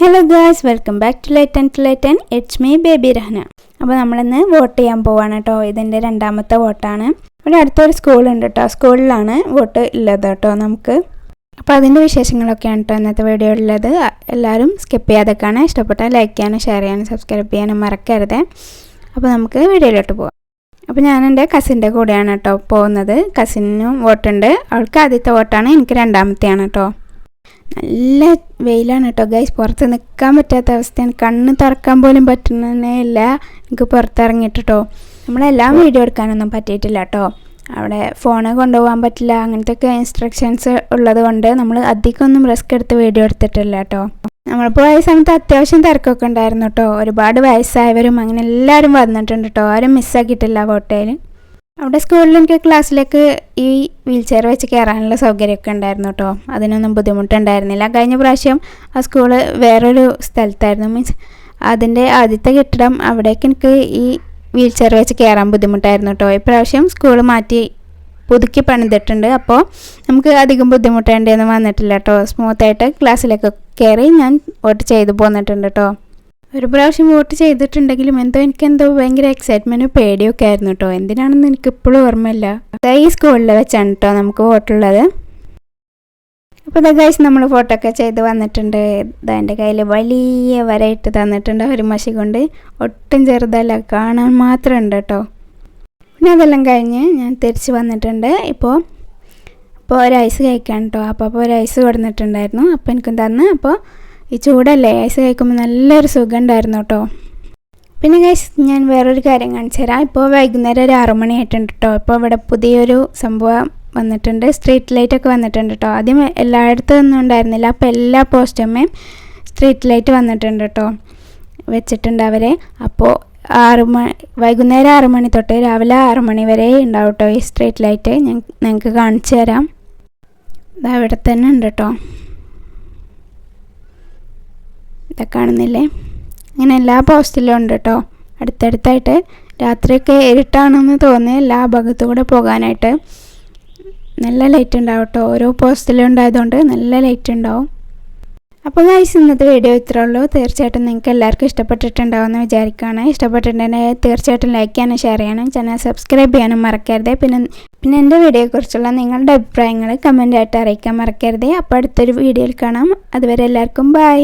Hello guys welcome back to light and to light and H me baby Rahana അപ്പോൾ നമ്മളിന്ന് vote ചെയ്യാൻ പോവാണ് കേട്ടോ ഇതിന്റെ രണ്ടാമത്തെ വോട്ടാണ്. ഇവിടെ അടുത്തൊരു സ്കൂളുണ്ട് കേട്ടോ സ്കൂളിലാണ് വോട്ട് ഉള്ളത് കേട്ടോ നമുക്ക്. അപ്പോൾ അതിന്റെ വിശേഷങ്ങളൊക്കെയാണ് കേട്ടോ ഇന്നത്തെ വീഡിയോ ഉള്ളത് എല്ലാവരും സ്കിപ്പ് ചെയ്യാതെ കാണാൻ ഇഷ്ടപ്പെട്ടാൽ ലൈക്ക് ചെയ്യാനും ഷെയർ ചെയ്യാനും സബ്സ്ക്രൈബ് ചെയ്യാനും മറക്കരുത്. അപ്പോൾ നമുക്ക് വീഡിയോയിലോട്ട് പോകാം അപ്പോൾ ഞാൻ എന്റെ കസിന്റെ കൂടെയാണ് കേട്ടോ പോകുന്നത്. കസിനും വോട്ടുണ്ട്. അവൾക്ക് ആദ്യത്തെ വോട്ടാണ്. എനിക്ക് രണ്ടാമത്തെയാണ് കേട്ടോ നല്ല വെയിലാണ് കേട്ടോ. ഗൈസ് പുറത്ത് നിൽക്കാൻ പറ്റാത്ത അവസ്ഥയാണ്. കണ്ണ് തുറക്കാൻ പോലും പറ്റുന്നേ ഇല്ല. എനിക്ക് പുറത്തിറങ്ങിയിട്ട് കേട്ടോ നമ്മളെല്ലാം വീഡിയോ എടുക്കാനൊന്നും പറ്റിയിട്ടില്ല കേട്ടോ. അവിടെ ഫോണ് കൊണ്ടുപോകാൻ പറ്റില്ല. അങ്ങനത്തെ ഒക്കെ ഇൻസ്ട്രക്ഷൻസ് ഉള്ളത് കൊണ്ട് നമ്മൾ അധികമൊന്നും റിസ്ക് എടുത്ത് വീഡിയോ എടുത്തിട്ടില്ല കേട്ടോ. നമ്മൾ പോയ സമയത്ത് അത്യാവശ്യം തിരക്കൊക്കെ ഉണ്ടായിരുന്നു കേട്ടോ. ഒരുപാട് വയസ്സായവരും അങ്ങനെ എല്ലാവരും വന്നിട്ടുണ്ട് കേട്ടോ. ആരും മിസ്സാക്കിയിട്ടില്ല വോട്ടയിൽ അവിടെ സ്കൂളിൽ എനിക്ക് ക്ലാസ്സിലേക്ക് ഈ വീൽ ചെയർ വെച്ച് കയറാനുള്ള സൗകര്യമൊക്കെ ഉണ്ടായിരുന്നു കേട്ടോ. അതിനൊന്നും ബുദ്ധിമുട്ടുണ്ടായിരുന്നില്ല. കഴിഞ്ഞ പ്രാവശ്യം ആ സ്കൂൾ വേറൊരു സ്ഥലത്തായിരുന്നു. മീൻസ് അതിന്റെ ആദ്യത്തെ കെട്ടിടം അവിടേക്ക് എനിക്ക് ഈ വീൽ ചെയർ വെച്ച് കയറാൻ ബുദ്ധിമുട്ടായിരുന്നു കേട്ടോ. ഇപ്രാവശ്യം സ്കൂൾ മാറ്റി പുതുക്കി പണിതിട്ടുണ്ട്. അപ്പോൾ നമുക്ക് അധികം ബുദ്ധിമുട്ടേണ്ടിയൊന്നും വന്നിട്ടില്ല കേട്ടോ. സ്മൂത്തായിട്ട് ക്ലാസ്സിലേക്ക് കയറി ഞാൻ വോട്ട് ചെയ്ത് പോന്നിട്ടുണ്ട് കേട്ടോ. ഒരു പ്രാവശ്യം വോട്ട് ചെയ്തിട്ടുണ്ടെങ്കിലും എന്തോ എനിക്ക് എന്തോ ഭയങ്കര എക്സൈറ്റ്മെന്റും പേടിയൊക്കെ ആയിരുന്നു കേട്ടോ എന്തിനാണെന്ന് എനിക്ക് ഇപ്പോഴും ഓർമ്മയില്ല ഈ സ്കൂളിൽ വെച്ചാണ് കേട്ടോ നമുക്ക് വോട്ടുള്ളത്. അപ്പോൾ ഗൈസ് നമ്മൾ ഫോട്ടോ ഒക്കെ ചെയ്ത് വന്നിട്ടുണ്ട്. ഇതാ എന്റെ കയ്യിൽ വലിയ വരയിട്ട് തന്നിട്ടുണ്ട് ഒരു മഷി കൊണ്ട്. ഒട്ടും ചെറുതല്ല കാണാൻ മാത്രം ഉണ്ട് കേട്ടോ പിന്നെ അതെല്ലാം കഴിഞ്ഞ് ഞാൻ തിരിച്ച് വന്നിട്ടുണ്ട്. ഇപ്പോൾ ഇപ്പോൾ ഒരു ഐസ് കഴിക്കാൻ കേട്ടോ അപ്പോൾ അപ്പോൾ ഒരു ഐസ് കൊടുത്തിട്ടുണ്ടായിരുന്നു അപ്പോൾ എനിക്കും തന്ന് അപ്പോൾ ഈ ചൂടല്ലേ? ഐസ് കഴിക്കുമ്പോൾ നല്ലൊരു സുഖം ഉണ്ടായിരുന്നു കേട്ടോ പിന്നെ ഗൈസ് ഞാൻ വേറൊരു കാര്യം കാണിച്ചു തരാം ഇപ്പോൾ വൈകുന്നേരം ഒരു ആറു മണി ആയിട്ടുണ്ട് കേട്ടോ ഇപ്പോൾ ഇവിടെ പുതിയൊരു സംഭവം വന്നിട്ടുണ്ട്. സ്ട്രീറ്റ് ലൈറ്റ് ഒക്കെ വന്നിട്ടുണ്ട് കേട്ടോ ആദ്യം എല്ലായിടത്തും ഒന്നും ഉണ്ടായിരുന്നില്ല. അപ്പോൾ എല്ലാ പോസ്റ്റുമേയും സ്ട്രീറ്റ് ലൈറ്റ് വന്നിട്ടുണ്ട് കേട്ടോ വെച്ചിട്ടുണ്ട് അവരെ. അപ്പോൾ ആറ് മണി വൈകുന്നേരം ആറ് മണി തൊട്ട് രാവിലെ ആറ് മണി വരെ ഉണ്ടാവും കേട്ടോ ഈ സ്ട്രീറ്റ് ലൈറ്റ് ഞാൻ നിങ്ങൾക്ക് കാണിച്ചു തരാം അവിടെ തന്നെ ഉണ്ട് കേട്ടോ ഇതൊക്കെ കാണുന്നില്ലേ? ഇങ്ങനെ എല്ലാ പോസ്റ്റിലും ഉണ്ട് കേട്ടോ അടുത്തടുത്തായിട്ട് രാത്രിയൊക്കെ ഇരുട്ടാണെന്ന് തോന്നി എല്ലാ ഭാഗത്തു കൂടെ പോകാനായിട്ട്. നല്ല ലൈറ്റ് ഉണ്ടാവും കേട്ടോ ഓരോ പോസ്റ്റിലും ഉണ്ടായതുകൊണ്ട് നല്ല ലൈറ്റ് ഉണ്ടാവും. അപ്പോൾ ഗൈസ് ഇന്നത്തെ വീഡിയോ ഇത്രേ ഉള്ളൂ. തീർച്ചയായിട്ടും നിങ്ങൾക്ക് എല്ലാവർക്കും ഇഷ്ടപ്പെട്ടിട്ടുണ്ടാവുമെന്ന് വിചാരിക്കുകയാണ്. ഇഷ്ടപ്പെട്ടിട്ടുണ്ടെങ്കിൽ തീർച്ചയായിട്ടും ലൈക്ക് ചെയ്യാനും ഷെയർ ചെയ്യാനും ചാനൽ സബ്സ്ക്രൈബ് ചെയ്യാനും മറക്കരുത്. പിന്നെ പിന്നെ എന്റെ വീഡിയോയെക്കുറിച്ചുള്ള നിങ്ങളുടെ അഭിപ്രായങ്ങൾ കമന്റായിട്ട് അറിയിക്കാൻ മറക്കരുത്. അപ്പോൾ അടുത്തൊരു വീഡിയോയിൽ കാണാം. അതുവരെ എല്ലാവർക്കും ബൈ